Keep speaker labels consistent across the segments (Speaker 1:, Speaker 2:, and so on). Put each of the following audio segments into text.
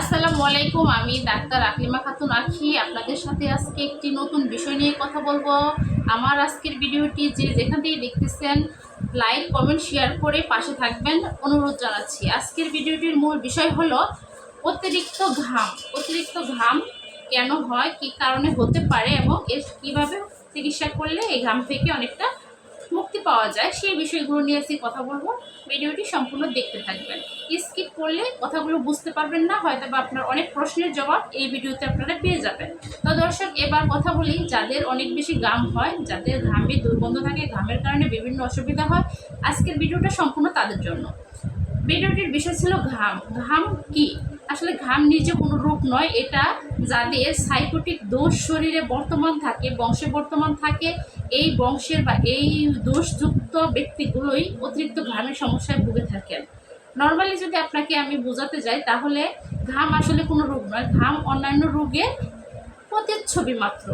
Speaker 1: আসসালামু আলাইকুম, আমি ডাক্তার আকলিমা খাতুন আখি। আপনাদের সাথে আজকে একটি নতুন বিষয় নিয়ে কথা বলব। আমার আজকের ভিডিওটি যে যেখান থেকে দেখতেছেন, লাইক, কমেন্ট, শেয়ার করে পাশে থাকবেন। অনুরোধ জানাচ্ছি, আজকের ভিডিওটির মূল বিষয় হলো অতিরিক্ত ঘাম। অতিরিক্ত ঘাম কেন হয়, কি কারণে হতে পারে এবং এর কীভাবে চিকিৎসা করলে এই ঘাম থেকে অনেকটা মুক্তি পাওয়া যায়, সেই বিষয়গুলো নিয়ে আজকে কথা বলব। ভিডিওটি সম্পূর্ণ দেখতে থাকবেন। স্কিপ করলে কথাগুলো বুঝতে পারবেন না হয়তো বা আপনার অনেক প্রশ্নের জবাব এই ভিডিওতে আপনারা পেয়ে যাবেন। তো দর্শক, এবার কথা বলি, যাদের অনেক বেশি ঘাম হয়, যাদের ঘামে দুর্গন্ধ থাকে, ঘামের কারণে বিভিন্ন অসুবিধা হয়, আজকের ভিডিওটা সম্পূর্ণ তাদের জন্য। ভিডিওটির বিষয় ছিল ঘাম। ঘাম কি? আসলে ঘাম নিজে কোনো রোগ নয়, এটা যাদের সাইকোটিক দোষ শরীরে বর্তমান থাকে, বংশে বর্তমান থাকে, এই বংশের বা এই দোষযুক্ত ব্যক্তিগুলোই অতিরিক্ত ঘামের সমস্যায় ভুগে থাকেন। নর্মালি যদি আপনাকে আমি বোঝাতে যাই, তাহলে ঘাম আসলে কোনো রোগ নয়, ঘাম অন্যান্য রোগের প্রতিচ্ছবি মাত্র।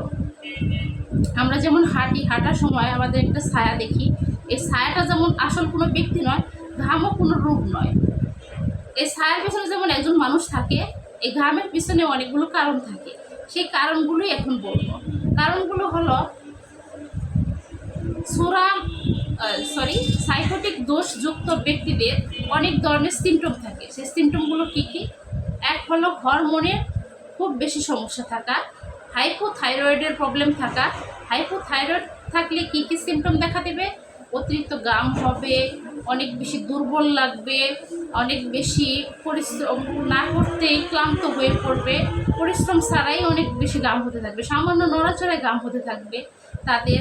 Speaker 1: আমরা যেমন হাঁটি, হাঁটার সময় আমাদের একটা ছায়া দেখি, এই ছায়াটা যেমন আসল কোনো ব্যক্তি নয় ঘামও কোনো রূপ নয়। এই ছায়ার পিছনে যেমন একজন মানুষ থাকে, এই ঘামের পিছনে অনেকগুলো কারণ থাকে। সেই কারণগুলোই এখন বলব। কারণগুলো হলো, সোরা সরি সাইকোটিক দোষযুক্ত ব্যক্তিদের অনেক ধরনের সিমটম থাকে। সেই সিমটমগুলো কী কী? এক হলো হরমোনের খুব বেশি সমস্যা থাকা হাইপোথাইরয়েডের প্রবলেম থাকা। হাইপোথাইরয়েড থাকলে কী কী সিমটম দেখা দেবে? অতিরিক্ত গাম হবে অনেক বেশি দুর্বল লাগবে, অনেক বেশি পরিশ্রম না করতেই ক্লান্ত হয়ে পড়বে। পরিশ্রম ছাড়াই অনেক বেশি গাম হতে থাকবে। সামান্য নড়াচড়ায় গাম হতে থাকবে। তাদের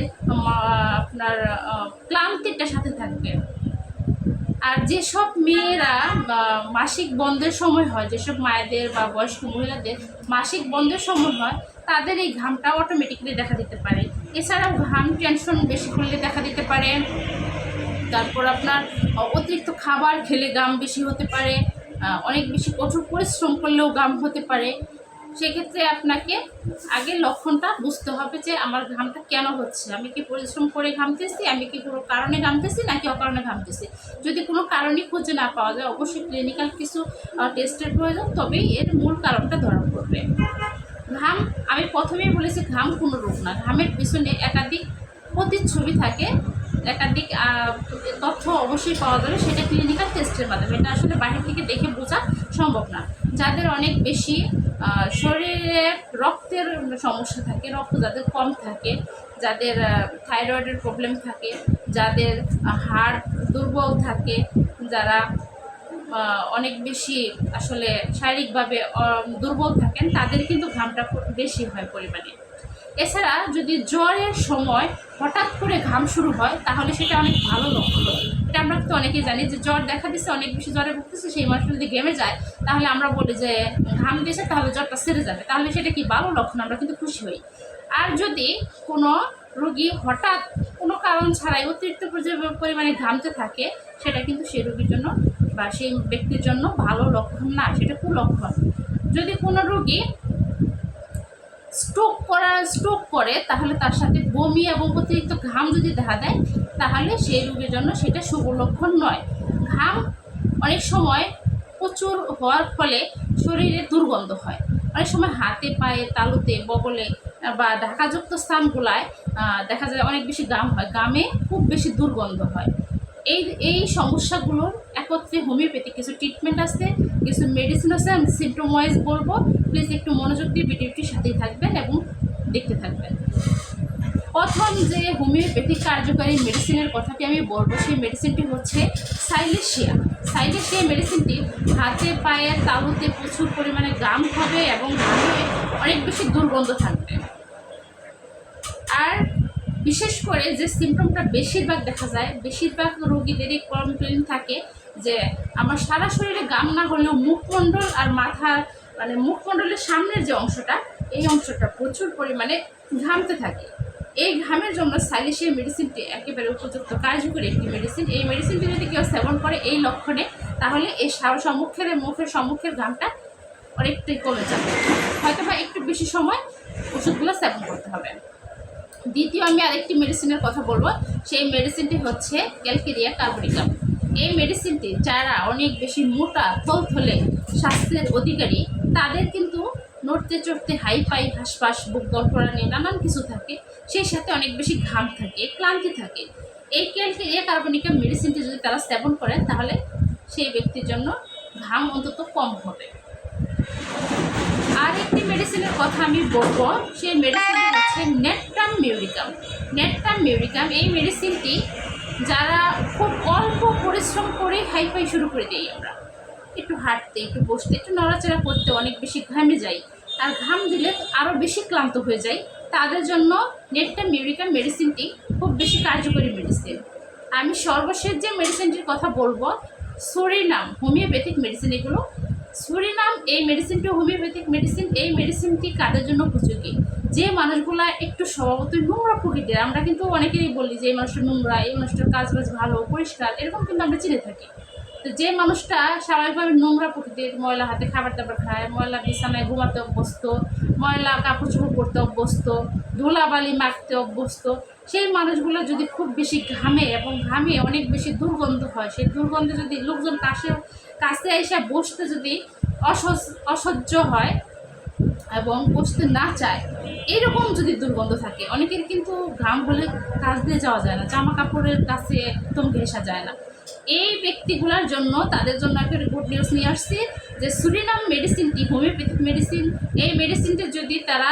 Speaker 1: আপনার ক্লান্তিটা সাথে থাকবে। আর যেসব মেয়েরা মাসিক বন্ধের সময় হয়, যেসব মায়েদের বা বয়স্ক মহিলাদের মাসিক বন্ধের সময় হয়, তাদের এই ঘামটা অটোমেটিক্যালি দেখা দিতে পারে। এছাড়াও ঘাম টেনশন বেশি করলে দেখা দিতে পারে। তারপর আপনার অতিরিক্ত খাবার খেলে গাম বেশি হতে পারে অনেক বেশি কঠোর পরিশ্রম করলেও গাম হতে পারে। সেক্ষেত্রে আপনাকে আগে লক্ষণটা বুঝতে হবে যে আমার ঘামটা কেন হচ্ছে। আমি কি পরিশ্রম করে ঘামতেছি? আমি কি কোনো কারণে ঘামতেছি নাকি অকারণে ঘামতেছি? যদি কোনো কারণই খুঁজে না পাওয়া যায়, অবশ্যই ক্লিনিক্যাল কিছু টেস্টের প্রয়োজন, তবেই এর মূল কারণটা ধরা পড়বে। ঘাম, আমি প্রথমেই বলেছি ঘাম কোনো রোগ না। ঘামের পিছনে একাধিক প্রতিচ্ছবি থাকে। একাধিক তথ্য অবশ্যই পাওয়া যাবে, সেটা ক্লিনিক্যাল টেস্টের মাধ্যমে। এটা আসলে বাইরে থেকে দেখে বোঝা সম্ভব না। যাদের অনেক বেশি শরীরে রক্তের সমস্যা থাকে, রক্ত যাদের কম থাকে, যাদের থাইরয়েডের প্রবলেম থাকে, যাদের হাড় দুর্বল থাকে, যারা অনেক বেশি আসলে শারীরিকভাবে দুর্বল থাকেন, তাদের কিন্তু ঘামটা বেশি হয় পরিমাণে। এছাড়া যদি জ্বরের সময় হঠাৎ করে ঘাম শুরু হয়, তাহলে সেটা অনেক ভালো লক্ষণ। এটা আমরা তো অনেকেই জানি যে জ্বর দেখা দিচ্ছে অনেক বেশি জ্বরে ভুগতেছে, সেই মানুষ যদি ঘেমে যায়, তাহলে আমরা বলি যে ঘাম দিয়েছে, তাহলে জ্বরটা সেরে যাবে। তাহলে সেটা কি ভালো লক্ষণ? আমরা কিন্তু খুশি হই। আর যদি কোনো রুগী হঠাৎ কোনো কারণ ছাড়াই অতিরিক্ত পরিমাণে ঘামতে থাকে, সেটা কিন্তু সেই রুগীর জন্য বা সেই ব্যক্তির জন্য ভালো লক্ষণ না, সেটা কুলক্ষণ। যদি কোনো রুগী স্ট্রোক করা স্ট্রোক করে, তাহলে তার সাথে বমি এবং অতিরিক্ত ঘাম যদি দেখা দেয়, তাহলে সেই রোগের জন্য সেটা শুভ লক্ষণ নয়। ঘাম অনেক সময় প্রচুর হওয়ার ফলে শরীরে দুর্গন্ধ হয়। অনেক সময় হাতে, পায়ে, তালুতে, বগলে বা ঢাকাযুক্ত স্থানগুলায় দেখা যায় অনেক বেশি গাম হয়। গামে খুব বেশি দুর্গন্ধ হয়। এই এই সমস্যাগুলোর একত্রে হোমিওপ্যাথি, কিছু ট্রিটমেন্ট আছে, কিছু মেডিসিন আছে, আমি সিমটম ওয়াইজ বলব প্লিজ একটু মনোযোগ দিয়ে ভিডিওটির সাথেই থাকবেন এবং দেখতে থাকবেন। প্রথম যে হোমিওপ্যাথিক কার্যকারী মেডিসিনের কথাটি আমি বলব, সেই মেডিসিনটি হচ্ছে সাইলেশিয়া। সাইলেশিয়া মেডিসিনটি হাতে, পায়ে, তালুতে প্রচুর পরিমাণে গাম হবে এবং ঘামে অনেক বেশি দুর্গন্ধ থাকবে। আর বিশেষ করে যে সিমটমটা বেশিরভাগ দেখা যায়, বেশিরভাগ রোগীদেরই কমপ্লেন থাকে যে আমার সারা শরীরে গাম না হলেও মুখমণ্ডল আর মাথার মানে মুখমণ্ডলের সামনের যে অংশটা, এই অংশটা প্রচুর পরিমাণে ঘামতে থাকে। এই ঘামের জন্য সাইলিশিয়া মেডিসিনটি একেবারে উপযুক্ত কার্যকরী একটি মেডিসিন এই মেডিসিনটি যদি কেউ সেবন করে এই লক্ষণে, তাহলে এই সম্মুখের মুখের সম্মুখের ঘামটা অনেকটাই কমে যাবে। হয়তো বা একটু বেশি সময় ওষুধগুলো সেবন করতে হবে। দ্বিতীয় আমি আরেকটি মেডিসিনের কথা বলব। সেই মেডিসিনটি হচ্ছে ক্যালকেরিয়া কার্বনিকাম এই মেডিসিনটি যারা অনেক বেশি মোটা, থলথলে স্বাস্থ্যের অধিকারী, তাদের কিন্তু নড়তে চড়তে হাই পাই হাঁসফাঁস বুক দরকরানি নানান কিছু থাকে। সেই সাথে অনেক বেশি ঘাম থাকে, ক্লান্তি থাকে। এই ক্যালকে এই কার্বনিকা মেডিসিনটি যদি তারা সেবন করেন তাহলে সেই ব্যক্তির জন্য ঘাম অন্তত কম হবে। আর একটি মেডিসিনের কথা আমি বলব, সেই মেডিসিনটি হচ্ছে নেট্রাম মিউরিকাম নেট্রাম মিউরিকাম এই মেডিসিনটি যারা খুব অল্প পরিশ্রম করে হাইফাই শুরু করে দিই আমরা। একটু হাঁটতে, একটু বসতে, একটু নড়াচড়া করতে অনেক বেশি ঘামে যাই। আর ঘাম দিলে আরও বেশি ক্লান্ত হয়ে যায় তাদের জন্য নেট্রাম মিউরিকাম মেডিসিনটি খুব বেশি কার্যকরী মেডিসিন আমি সর্বশেষ যে মেডিসিনটির কথা বলব সুরিনাম হোমিওপ্যাথিক মেডিসিন এগুলো সুরিনাম, এই মেডিসিনটি হোমিওপ্যাথিক মেডিসিন এই মেডিসিনটি কাদের জন্য উপযোগী? যে মানুষগুলো একটু স্বভাবতই নোংরা প্রকৃতির, আমরা কিন্তু অনেকেই বলি যে, এই মানুষটা নোংরা, এই মানুষটার কাজ বাজ ভালো, পরিষ্কার, এরকম কিন্তু আমরা চিনে থাকি। তো যে মানুষটা স্বাভাবিকভাবে নোংরা প্রকৃতির ময়লা হাতে খাবার দাবার খায়, ময়লা বিছানায় ঘুমাতে অভ্যস্ত, ময়লা কাপড় চোপড় পরতে অভ্যস্ত, ধুলাবালি মাখতে অভ্যস্ত, সেই মানুষগুলো যদি খুব বেশি ঘামে এবং ঘামে অনেক বেশি দুর্গন্ধ হয়, সেই দুর্গন্ধে যদি লোকজন কাছে কাছে এসে বসতে যদি অসহ্য অসহ্য হয় এবং বসতে না চায়, এরকম যদি দুর্গন্ধ থাকে, অনেকের কিন্তু ঘাম হলে কাজ দিয়ে যাওয়া যায় না, জামা কাপড়ের কাছে একদম ঘেঁষা যায় না। এই ব্যক্তিগুলোর জন্য তাদের জন্য একটা গুড নিউজ নিয়ে আসছি যে সুরিনাম মেডিসিনটি হোমিওপ্যাথিক মেডিসিন এই মেডিসিনটি যদি তারা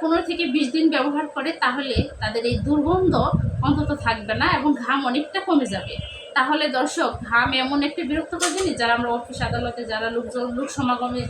Speaker 1: পনেরো থেকে বিশ দিন ব্যবহার করে, তাহলে তাদের এই দুর্গন্ধ অন্তত থাকবে না এবং ঘাম অনেকটা কমে যাবে। তাহলে দর্শক ঘাম এমন একটা বিরক্তকর জিনিস, যারা আমরা অফিস আদালতে, যারা লোকজন, লোক সমাগমে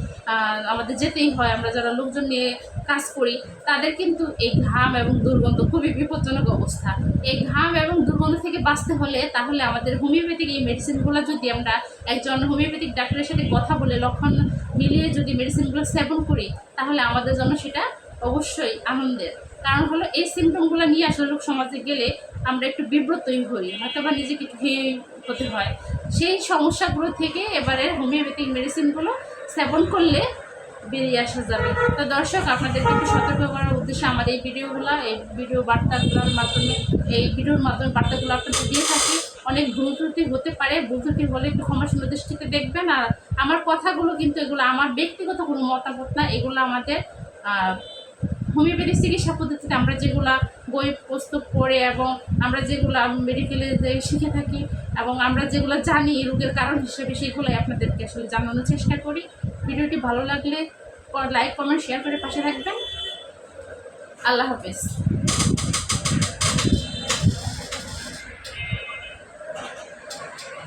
Speaker 1: আমাদের যেতেই হয়, আমরা যারা লোকজন নিয়ে কাজ করি, তাদের কিন্তু এই ঘাম এবং দুর্গন্ধ খুবই বিপজ্জনক অবস্থা। এই ঘাম এবং দুর্গন্ধ থেকে বাঁচতে হলে তাহলে আমাদের হোমিওপ্যাথিক এই মেডিসিনগুলো যদি আমরা একজন হোমিওপ্যাথিক ডাক্তারের সাথে কথা বলে লক্ষণ মিলিয়ে যদি মেডিসিনগুলো সেবন করি, তাহলে আমাদের জন্য সেটা অবশ্যই আনন্দের। কারণ হলো এই সিমটমগুলো নিয়ে আসলে লোক সমাজে গেলে আমরা একটু বিব্রতই হই হয়তো বা নিজেকে হতে হয়। সেই সমস্যাগুলো থেকে এবারে হোমিওপ্যাথিক মেডিসিনগুলো সেবন করলে বেরিয়ে আসা যাবে। তো দর্শক, আপনাদেরকে একটু সতর্ক করার উদ্দেশ্যে আমার এই ভিডিওগুলো, এই ভিডিও বার্তাগুলোর মাধ্যমে, এই ভিডিওর মাধ্যমে বার্তাগুলো আপনাদের দিয়ে থাকি। অনেক ভুল ত্রুটি হতে পারে, ভুল ত্রুটি হলে একটু ক্ষমাসুন্দর দৃষ্টিতে দেখবেন। আর আমার কথাগুলো কিন্তু এগুলো আমার ব্যক্তিগত কোনো মতামত না, এগুলো আমাদের হোমিওপ্যাথিক চিকিৎসা পদ্ধতিতে আমরা যেগুলা বই, পুস্তক পড়ে এবং আমরা যেগুলো মেডিকেলে শিখে থাকি এবং আমরা যেগুলো জানি রোগের কারণ হিসেবে সেগুলোই আপনাদেরকে আসলে জানানোর চেষ্টা করি। ভিডিওটি ভালো লাগলে লাইক কমেন্ট শেয়ার করে পাশে থাকবেন। আল্লাহ হাফেজ।